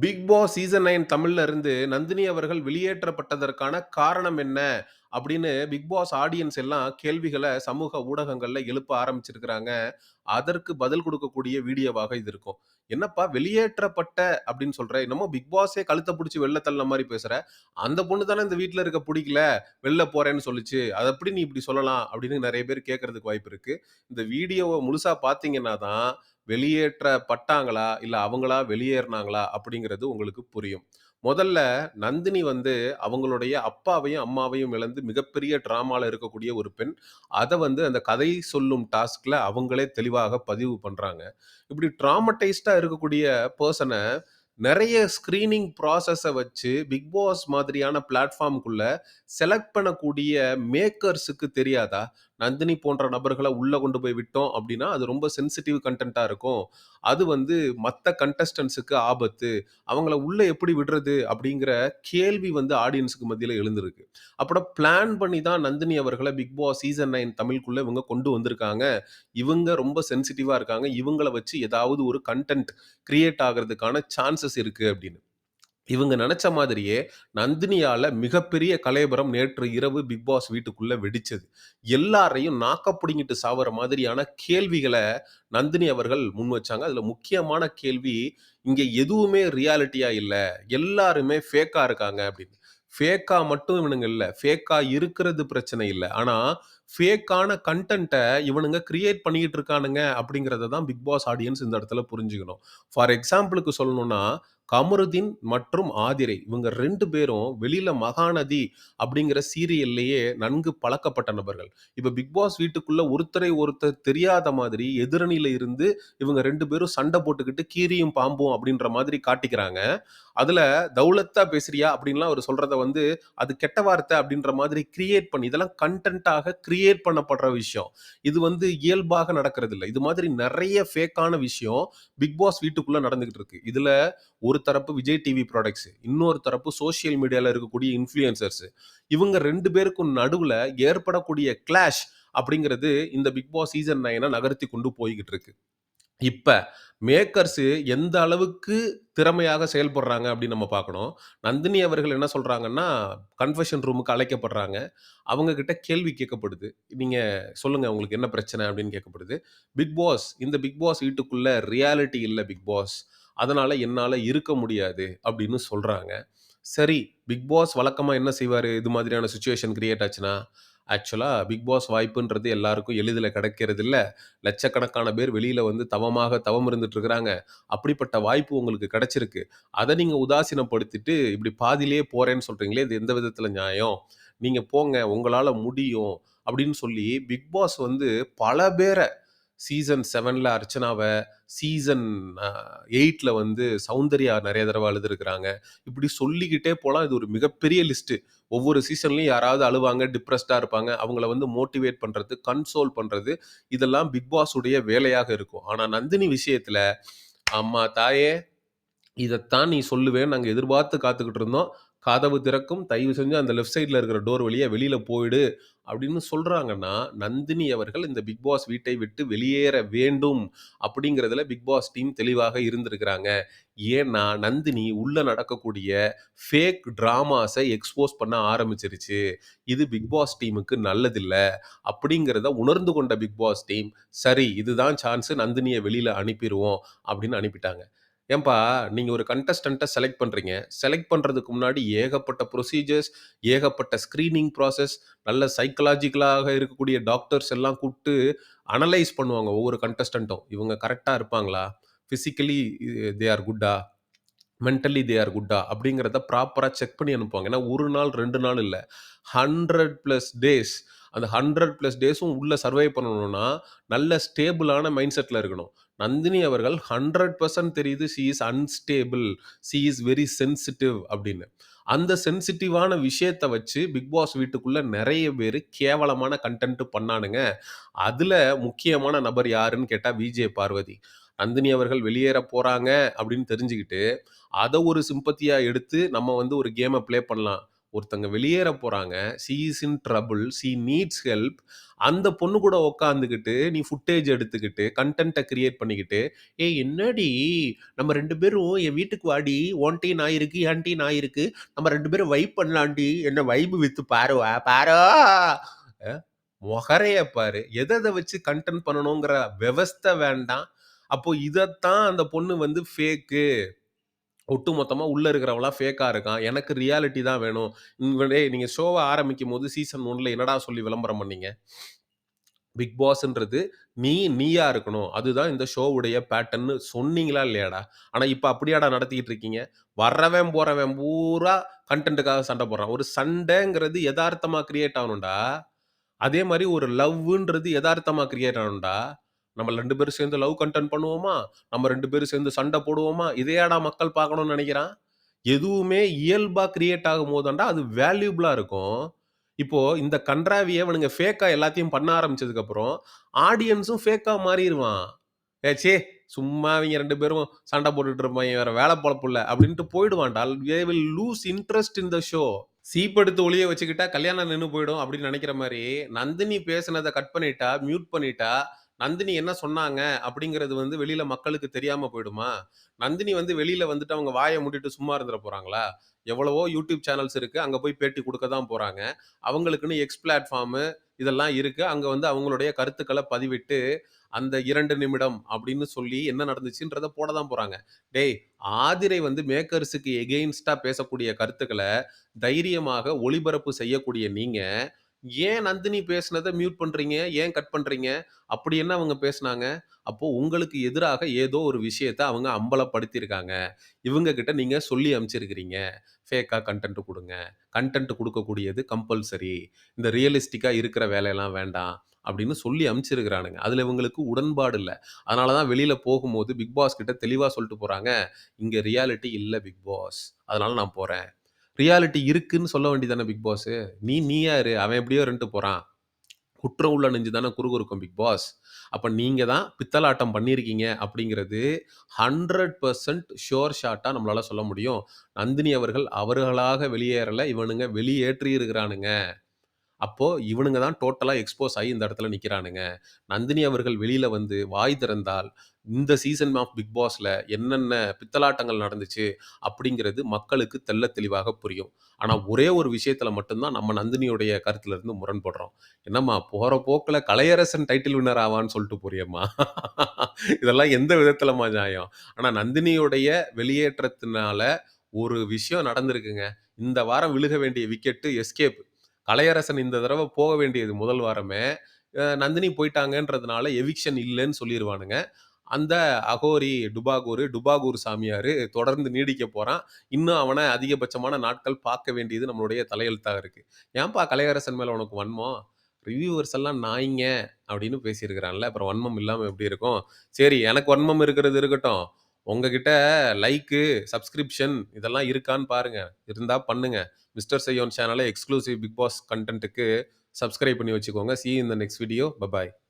Big Boss season nine தமிழ்ல இருந்து நந்தினி அவர்கள் வெளியேற்றப்பட்டதற்கான காரணம் என்ன? அப்படின்னு பிக் பாஸ் ஆடியன்ஸ் எல்லாம் கேள்விகளை சமூக ஊடகங்கள்ல எழுப்ப ஆரம்பிச்சிருக்கிறாங்க. அதற்கு பதில் கொடுக்கக்கூடிய வீடியோவாக இது இருக்கும். "என்னப்பா வெளியேற்றப்பட்ட அப்படின்னு சொல்ற? என்னமோ பிக் பாஸே கழுத்த பிடிச்சி வெளில தள்ள மாதிரி பேசுற. அந்த பொண்ணு தானே இந்த வீட்டில் இருக்க பிடிக்கல வெளில போறேன்னு சொல்லுச்சு. அதை எப்படி நீ இப்படி சொல்லலாம்?" அப்படின்னு நிறைய பேர் கேட்கறதுக்கு வாய்ப்பு இருக்கு. இந்த வீடியோவை முழுசா பார்த்தீங்கன்னா தான், வெளியேற்றப்பட்டாங்களா? இல்லை அவங்களா வெளியேறினாங்களா அப்படிங்கிறது உங்களுக்கு புரியும். முதல்ல நந்தினி வந்து அவங்களுடைய அப்பாவையும், அம்மாவையும் இழந்து மிகப்பெரிய ட்ராமாவில் இருக்கக்கூடிய ஒரு பெண். அதை வந்து அந்த கதை சொல்லும் டாஸ்கில் அவங்களே தெளிவாக பதிவு பண்ணுறாங்க இப்படி ட்ராமடைஸ்டாக இருக்கக்கூடிய பர்சனை நிறைய ஸ்க்ரீனிங் ப்ராசஸை வச்சு பிக் பாஸ் மாதிரியான பிளாட்ஃபார்ம்க்குள்ள செலக்ட் பண்ணக்கூடிய மேக்கர்ஸுக்கு தெரியாதா? நந்தினி போன்ற நபர்களை உள்ளே கொண்டு போய் விட்டோம் அப்படின்னா, அது ரொம்ப சென்சிட்டிவ் கண்டென்ட்டாக இருக்கும். அது வந்து மற்ற கண்டஸ்டன்ஸுக்கு ஆபத்து. அவங்கள உள்ளே எப்படி விடுறது? அப்படிங்கிற கேள்வி வந்து ஆடியன்ஸுக்கு மத்தியில் எழுந்திருக்கு. அப்புறம் பிளான் பண்ணி தான் நந்தினி அவர்களை பிக் பாஸ் சீசன் நைன் தமிழ்க்குள்ளே இவங்க கொண்டு வந்திருக்காங்க. இவங்க ரொம்ப சென்சிட்டிவாக இருக்காங்க. இவங்கள வச்சு ஏதாவது ஒரு கன்டென்ட் கிரியேட் ஆகுறதுக்கான சான்சஸ் இருக்குது அப்படின்னு. இவங்க நினச்ச மாதிரியே நந்தினியால் மிகப்பெரிய கலேபரம் நேற்று இரவு பிக் பாஸ் வீட்டுக்குள்ளே வெடிச்சது. எல்லாரையும் நாக்கப்பிடிங்கிட்டு புடுங்கிட்டு மாதிரியான கேள்விகளை நந்தினி அவர்கள் முன் வச்சாங்க. அதில் முக்கியமான கேள்வி, இங்கே எதுவுமே ரியாலிட்டியாக இல்லை எல்லாருமே ஃபேக்காக இருக்காங்க" அப்படின்னு. ஃபேக்காக மட்டும் இவனுங்க இல்லை ஃபேக்காக இருக்கிறது பிரச்சனை இல்லை ஆனால் ஃபேக்கான கண்டென்ட்டை இவனுங்க கிரியேட் பண்ணிக்கிட்டு இருக்கானுங்க அப்படிங்கிறத தான் பிக் பாஸ் ஆடியன்ஸ் இந்த இடத்துல புரிஞ்சுக்கணும். ஃபார் எக்ஸாம்பிளுக்கு சொல்லணும்னா, கமருதீன் மற்றும் ஆதிரை இவங்க ரெண்டு பேரும் வெளியில மகாநதி அப்படிங்கிற சீரியல்லேயே நன்கு பழக்கப்பட்ட நபர்கள். இப்ப பிக் பாஸ் வீட்டுக்குள்ள ஒருத்தரை ஒருத்தர் தெரியாத மாதிரி எதிரணியில இருந்து இவங்க ரெண்டு பேரும் சண்டை போட்டுக்கிட்டு கீரியும் பாம்பும் அப்படின்ற மாதிரி காட்டிக்கிறாங்க. அதுல "தௌலத்தா பேசுறியா?" அப்படின்லாம் அவர் சொல்றத வந்து, அது கெட்ட வார்த்தை அப்படின்ற மாதிரி கிரியேட் பண்ணி இதெல்லாம் கன்டென்ட்டாக கிரியேட் பண்ணப்படுற விஷயம். இது வந்து இயல்பாக நடக்கிறதில்ல. இது மாதிரி நிறைய ஃபேக்கான விஷயம் பிக் பாஸ் வீட்டுக்குள்ள நடந்துகிட்டு இருக்கு. இதுல ஒரு தரப்பு விஜய் டிவி ப்ராடக்ட்ஸ் இன்னொரு தரப்பு சோசியல் மீடியால இருக்கக்கூடிய இன்ஃப்ளூயன்சர்ஸ். இவங்க ரெண்டு பேருக்கும் நடுவுல ஏற்படக்கூடிய கிளாஷ் அப்படிங்கிறது இந்த பிக் பாஸ் சீசன் நைனை நகர்த்தி கொண்டு போய்கிட்டு இருக்கு. இப்ப மேக்கர்ஸ் எந்த அளவுக்கு திறமையாக செயல்படுறாங்க அப்படின்னு நம்ம பார்க்கணும். நந்தினி அவர்கள் என்ன சொல்றாங்கன்னா, கன்ஃபெஷன் ரூமுக்கு அழைக்கப்படுறாங்க. அவங்க கிட்ட கேள்வி கேட்கப்படுது. "நீங்க சொல்லுங்க உங்களுக்கு என்ன பிரச்சனை?" அப்படின்னு கேட்கப்படுது. "பிக் பாஸ் இந்த பிக் பாஸ் வீட்டுக்குள்ள ரியாலிட்டி இல்லை பிக் பாஸ். அதனால் என்னால் இருக்க முடியாது" அப்படின்னு சொல்கிறாங்க சரி, பிக் பாஸ் வழக்கமாக என்ன செய்வார் இது மாதிரியான சுச்சுவேஷன் கிரியேட் ஆச்சுன்னா, ஆக்சுவலாக பிக் பாஸ் வாய்ப்புன்றது எல்லாருக்கும் எளிதில கிடைக்கிறதில்ல. லட்சக்கணக்கான பேர் வெளியில் வந்து தவமாக தவம் இருந்துட்டுருக்குறாங்க அப்படிப்பட்ட வாய்ப்பு உங்களுக்கு கிடச்சிருக்கு அதை நீங்கள் உதாசீனப்படுத்திட்டு இப்படி பாதியிலே போகிறேன்னு சொல்கிறீங்களே இது எந்த விதத்தில் நியாயம்? நீங்கள் போங்க, உங்களால் முடியும் அப்படின்னு சொல்லி பிக் பாஸ் வந்து பல பேரை சீசன் செவனில் அர்ச்சனாவை சீசன் எயிட்டில் வந்து சௌந்தர்யா நிறைய தடவை அழுதுருக்குறாங்க இப்படி சொல்லிக்கிட்டே போகலாம் இது ஒரு மிகப்பெரிய லிஸ்ட்டு ஒவ்வொரு சீசன்லையும் யாராவது அழுவாங்க, டிப்ரெஸ்டாக இருப்பாங்க. அவங்கள வந்து மோட்டிவேட் பண்ணுறது கன்சோல் பண்ணுறது இதெல்லாம் பிக் பாஸ் உடைய வேலையாக இருக்கும். ஆனால் நந்தினி விஷயத்தில் "அம்மா தாயே, இதைத்தான் நீ சொல்லுவேன் நாங்கள் எதிர்பார்த்து காத்துக்கிட்டு இருந்தோம். கதவு திறக்கும். தயவு செஞ்சு அந்த லெஃப்ட் சைடில் இருக்கிற டோர் வழியாக வெளியில் போயிடு" அப்படின்னு சொல்கிறாங்கன்னா நந்தினி அவர்கள் இந்த பிக் பாஸ் வீட்டை விட்டு வெளியேற வேண்டும் அப்படிங்கிறதுல பிக் பாஸ் டீம் தெளிவாக இருந்திருக்கிறாங்க. ஏன்னா, நந்தினி உள்ளே நடக்கக்கூடிய ஃபேக் ட்ராமாஸை எக்ஸ்போஸ் பண்ண ஆரம்பிச்சிருச்சு. இது பிக் பாஸ் டீமுக்கு நல்லதில்லை அப்படிங்கிறத உணர்ந்து கொண்ட பிக் பாஸ் டீம், "சரி இதுதான் சான்ஸ் நந்தினியை வெளியில் அனுப்பிடுவோம் அப்படின்னு அனுப்பிட்டாங்க. ஏன்பா நீங்கள் ஒரு கண்டஸ்டண்ட்டை செலக்ட் பண்ணுறீங்க செலக்ட் பண்ணுறதுக்கு முன்னாடி ஏகப்பட்ட ப்ரொசீஜர்ஸ், ஏகப்பட்ட ஸ்க்ரீனிங் ப்ராசஸ், நல்ல சைக்கலாஜிக்கலாக இருக்கக்கூடிய டாக்டர்ஸ் எல்லாம் கூப்பிட்டு அனலைஸ் பண்ணுவாங்க ஒவ்வொரு கண்டஸ்டண்ட்டும் இவங்க கரெக்டாக இருப்பாங்களா? ஃபிசிக்கலி தே ஆர் குட்டா? மென்டலி தே ஆர் குட்டா? அப்படிங்கிறத ப்ராப்பராக செக் பண்ணி அனுப்புவாங்க. ஏன்னா ஒரு நாள், ரெண்டு நாள் இல்லை ஹண்ட்ரட் ப்ளஸ் டேஸ். அந்த ஹண்ட்ரட் ப்ளஸ் டேஸும் உள்ளே சர்வை பண்ணணும்னா, நல்ல ஸ்டேபிளான மைண்ட் செட்டில் இருக்கணும். நந்தினி அவர்கள் 100% தெரியுது she is unstable. She is very sensitive அப்படின்னு. அந்த சென்சிட்டிவான விஷயத்த வச்சு பிக் பாஸ் வீட்டுக்குள்ளே நிறைய பேர் கேவலமான கன்டென்ட் பண்ணானுங்க. அதில் முக்கியமான நபர் யாருன்னு கேட்டால் விஜே பார்வதி. நந்தினி அவர்கள் வெளியேற போகிறாங்க அப்படின்னு தெரிஞ்சுக்கிட்டு, அதை ஒரு சிம்பத்தியாக எடுத்து நம்ம வந்து ஒரு கேமை ப்ளே பண்ணலாம். ஒருத்தங்க வெளியேற போகிறாங்க she is in trouble she needs help. அந்த பொண்ணு கூட உட்காந்துக்கிட்டு, நீ ஃபுட்டேஜ் எடுத்துக்கிட்டு, கண்டென்ட்டை கிரியேட் பண்ணிக்கிட்டு, "ஏய் என்னடி நம்ம ரெண்டு பேரும் என் வீட்டுக்கு வாடி. உன்ட்டயும் நாய் இருக்கு, ஏன்ட்டி நாய் இருக்கு. நம்ம ரெண்டு பேரும் வைப் பண்ணலாண்டி என்ன வைப் வித்து பாருவா பாரா" முகரைய பாரு. எதை எதை வச்சு கன்டென்ட் பண்ணணுங்கிற விவஸ்த வேண்டாம். அப்போ இதைத்தான் அந்த பொண்ணு வந்து ஃபேக்கு. ஒட்டுமொத்தமா உள்ளே இருக்கிறவன்லாம் ஃபேக்காக இருக்கான். எனக்கு ரியாலிட்டி தான் வேணும். இவனே நீங்கள் ஷோவை ஆரம்பிக்கும் ஆரம்பிக்கும்போது சீசன் ஒன்றில் என்னடா சொல்லி விளம்பரம் பண்ணீங்க? பிக் பாஸ்ன்றது நீ நீயா இருக்கணும். அதுதான் இந்த ஷோவுடைய பேட்டர்ன்னு சொன்னீங்களா இல்லையாடா? ஆனால் இப்போ அப்படியாடா நடத்திக்கிட்டு இருக்கீங்க? வர்றவன் போறவன் பூரா கண்டென்ட்டுக்காக சண்டை போடுறான். ஒரு சண்டைங்கிறது எதார்த்தமாக கிரியேட் ஆகணும்டா. அதே மாதிரி ஒரு லவ்வுன்றது எதார்த்தமாக கிரியேட் ஆகணும்டா. நம்ம ரெண்டு பேரும் சேர்ந்து லவ் கண்டென்ட் பண்ணுவோமா? நம்ம ரெண்டு பேரும் சேர்ந்து சண்டை போடுவோமா? இதையாடா மக்கள் பார்க்கணும்னு நினைக்கிறான் எதுவுமே இயல்பாக கிரியேட் ஆகும் போதாண்டா அது வேல்யூபிளாக இருக்கும். இப்போது இந்த கண்றாவிய இவனுங்க ஃபேக்காக எல்லாத்தையும் பண்ண ஆரம்பிச்சதுக்கப்புறம் ஆடியன்ஸும் ஃபேக்காக மாறிடுவான் ஏச்சே சும்மா இவங்க ரெண்டு பேரும் சண்டை போட்டுட்டு இருப்பாங்க வேற வேலை பொழப்பு அப்படின்ட்டு போயிடுவான்டா. They will lose interest in the show. சீப்படுத்து ஒளிய வச்சுக்கிட்டா கல்யாணம் நின்று போயிடும்." அப்படின்னு நினைக்கிற மாதிரி நந்தினி பேசுனதை கட் பண்ணிட்டா, மியூட் பண்ணிட்டா, நந்தினி என்ன சொன்னாங்க அப்படிங்கிறது வந்து வெளியில மக்களுக்கு தெரியாம போயிடுமா? நந்தினி வந்து வெளியில வந்துட்டு அவங்க வாயை மூடிட்டு சும்மா இருந்துட போறாங்களா? எவ்வளவோ யூடியூப் சேனல்ஸ் இருக்கு. அங்க போய் பேட்டி கொடுக்க தான் போறாங்க. அவங்களுக்குன்னு எக்ஸ் பிளாட்ஃபார்மு இதெல்லாம் இருக்கு. அங்க வந்து அவங்களுடைய கருத்துக்களை பதிவிட்டு, அந்த இரண்டு நிமிடம் அப்படின்னு சொல்லி என்ன நடந்துச்சுன்றத போட தான் போறாங்க. டேய் ஆதிரை வந்து மேக்கர்ஸுக்கு எகெயின்ஸ்டா பேசக்கூடிய கருத்துக்களை தைரியமாக ஒளிபரப்பு செய்யக்கூடிய நீங்க, ஏன் நந்தினி பேசினதை மியூட் பண்றீங்க? ஏன் கட் பண்றீங்க? அப்படி என்ன அவங்க பேசுனாங்க? அப்போ உங்களுக்கு எதிராக ஏதோ ஒரு விஷயத்த அவங்க அம்பலப்படுத்தியிருக்காங்க. இவங்க கிட்ட நீங்க சொல்லி அமைச்சிருக்கிறீங்க ஃபேக்கா கண்டென்ட் கொடுங்க கண்டென்ட் கொடுக்கக்கூடியது கம்பல்சரி. இந்த ரியலிஸ்டிக்கா இருக்கிற வேலையெல்லாம் வேண்டாம். அப்படின்னு சொல்லி அமுச்சிருக்கிறானுங்க அதில் இவங்களுக்கு உடன்பாடு இல்லை அதனால தான் வெளியில் போகும்போது பிக் பாஸ் கிட்ட தெளிவாக சொல்லிட்டு போகிறாங்க இங்கே ரியாலிட்டி இல்லை பிக் பாஸ். அதனால நான் போகிறேன் ரியாலிட்டி இருக்குன்னு சொல்ல வேண்டியது தானே பிக் பாஸ் நீ நீயா இரு. அவன் எப்படியோ ரெண்டு போறான். குற்றம் உள்ள நெஞ்சு தானே குறுகுறுக்கும் பிக் பாஸ். அப்போ நீங்கள் தான் பித்தலாட்டம் பண்ணியிருக்கீங்க அப்படிங்கிறது ஹண்ட்ரட் பர்சன்ட் ஷோர் ஷாட்டாக நம்மளால் சொல்ல முடியும். நந்தினி அவர்கள் அவர்களாக வெளியேறலை இவனுங்க வெளியேற்றி இருக்கிறானுங்க. அப்போது இவனுங்க தான் டோட்டலாக எக்ஸ்போஸ் ஆகி இந்த இடத்துல நிற்கிறானுங்க நந்தினி அவர்கள் வெளியில் வந்து வாய் திறந்தால், இந்த சீசன் ஆஃப் பிக் பாஸில் என்னென்ன பித்தலாட்டங்கள் நடந்துச்சு அப்படிங்கிறது மக்களுக்கு தெல்ல தெளிவாக புரியும். ஆனால் ஒரே ஒரு விஷயத்தில் மட்டும்தான் நம்ம நந்தினியுடைய கருத்துலேருந்து முரண்படுறோம். "என்னம்மா போகிற போக்கில் கலையரசன் டைட்டில் வின்னர் ஆவான்னு சொல்லிட்டு புரியுமா இதெல்லாம் எந்த விதத்துலம்மா நியாயம்? ஆனால் நந்தினியுடைய வெளியேற்றத்தினால ஒரு விஷயம் நடந்திருக்குங்க. இந்த வாரம் விழுக வேண்டிய விக்கெட்டு எஸ்கேப். கலையரசன் இந்த தடவை போக வேண்டியது முதல் வாரமே, நந்தினி போயிட்டாங்கன்றதுனால எவிக்ஷன் இல்லைன்னு சொல்லிடுவானுங்க அந்த அகோரி டுபாகூர் டுபாகூர் சாமியார் தொடர்ந்து நீடிக்க போகிறான் இன்னும் அவனை அதிகபட்சமான நாட்கள் பார்க்க வேண்டியது நம்மளுடைய தலையெழுத்தாக இருக்குது "ஏன்பா கலையரசன் மேலே உனக்கு வன்மம்? ரிவ்யூவர்ஸ் எல்லாம் நாய்ங்க." அப்படின்னு பேசியிருக்கிறான்ல. அப்புறம் வன்மம் இல்லாமல் எப்படி இருக்கும்? சரி எனக்கு வன்மம் இருக்கிறது இருக்கட்டும். உங்ககிட்ட லைக்கு, சப்ஸ்கிரிப்ஷன் இதெல்லாம் இருக்கான்னு பாருங்க. இருந்தா பண்ணுங்க. மிஸ்டர் செய்யோன் சேனலை எக்ஸ்க்ளூசிவ் பிக் பாஸ் கண்டென்ட்டுக்கு சப்ஸ்கிரைப் பண்ணி வச்சுக்கோங்க. சி இந்த the next video. Bye bye.